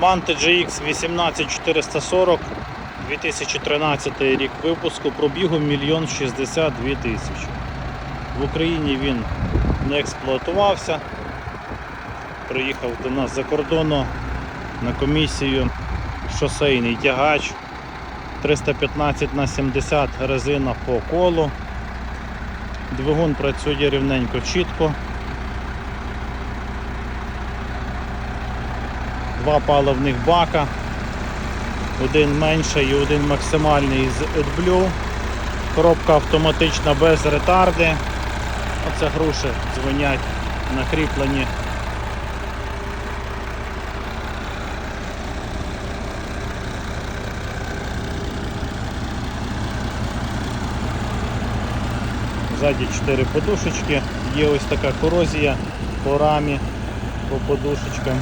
Mante GX 18440 2013 рік випуску пробігу 1 62 тисячі. В Україні він не експлуатувався. Приїхав до нас за кордону на комісію шосейний тягач 315 на 70 резина по колу. Двигун працює рівненько чітко. Два паливних бака. Один менший і один максимальний з AdBlue. Коробка автоматична без ретарди. Оце груші дзвонять накріплені. Ззаді 4 подушечки, є ось така корозія по рамі, по подушечкам.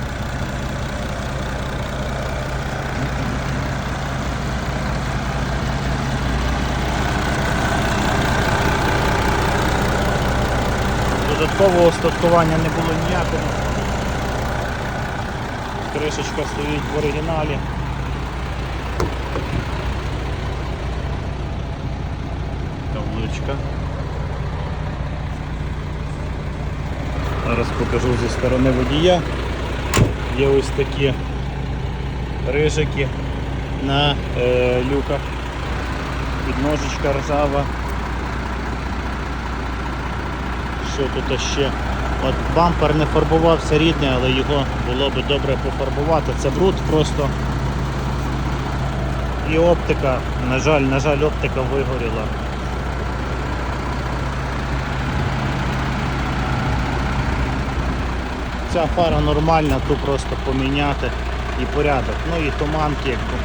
Додаткового остаткування не було ніякого. Кришечка стоїть в оригіналі. Табличка. Зараз покажу зі сторони водія. Є ось такі рижики на е, люках. Підножечка ржава. Що тут ще? От бампер не фарбувався рідний, але його було б добре пофарбувати. Це бруд просто. І оптика, на жаль, на жаль, оптика вигоріла. Ця фара нормальна, ту просто поміняти і порядок. Ну і туманки, якби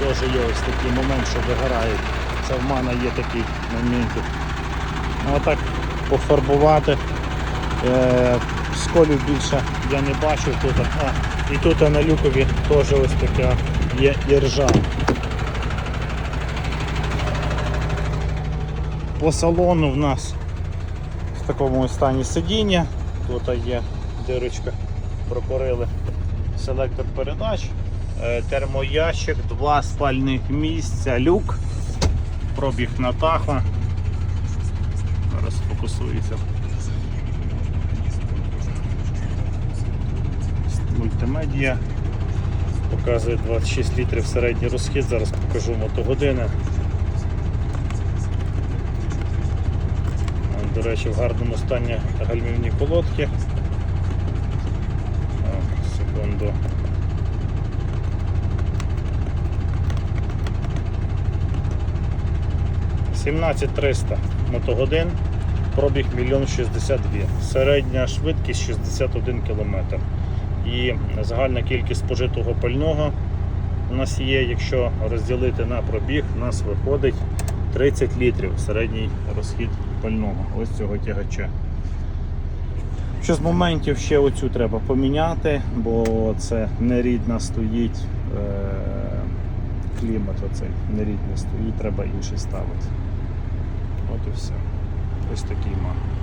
теж є ось такий момент, що вигорають. Це в мене є такий моментик. Ну, отак пофарбувати. Е, сколів більше я не бачив тут. А, і тут на люкові теж ось така є іржа. По салону в нас в такому стані сидіння. Тут є дирочка, пропорили селектор передач, Е, термоящик, два спальних місця, люк, пробіг на тахо. Зараз фокусується. Мультимедія. Показує 26 літрів середній розхід, зараз покажу мотогодини. До речі, в гарному стані гальмівні колодки. О, секунду. Сімнадцять триста мотогодин, пробіг 1 62 середня швидкість 61 км. І загальна кількість спожитого пального у нас є, якщо розділити на пробіг, у нас виходить 30 літрів середній розхід пального ось цього тягача. Що з моментів ще оцю треба поміняти, бо це нерідна стоїть е- клімат оцей нерідний стоїть, треба інший ставити. От і все. Ось такий маг.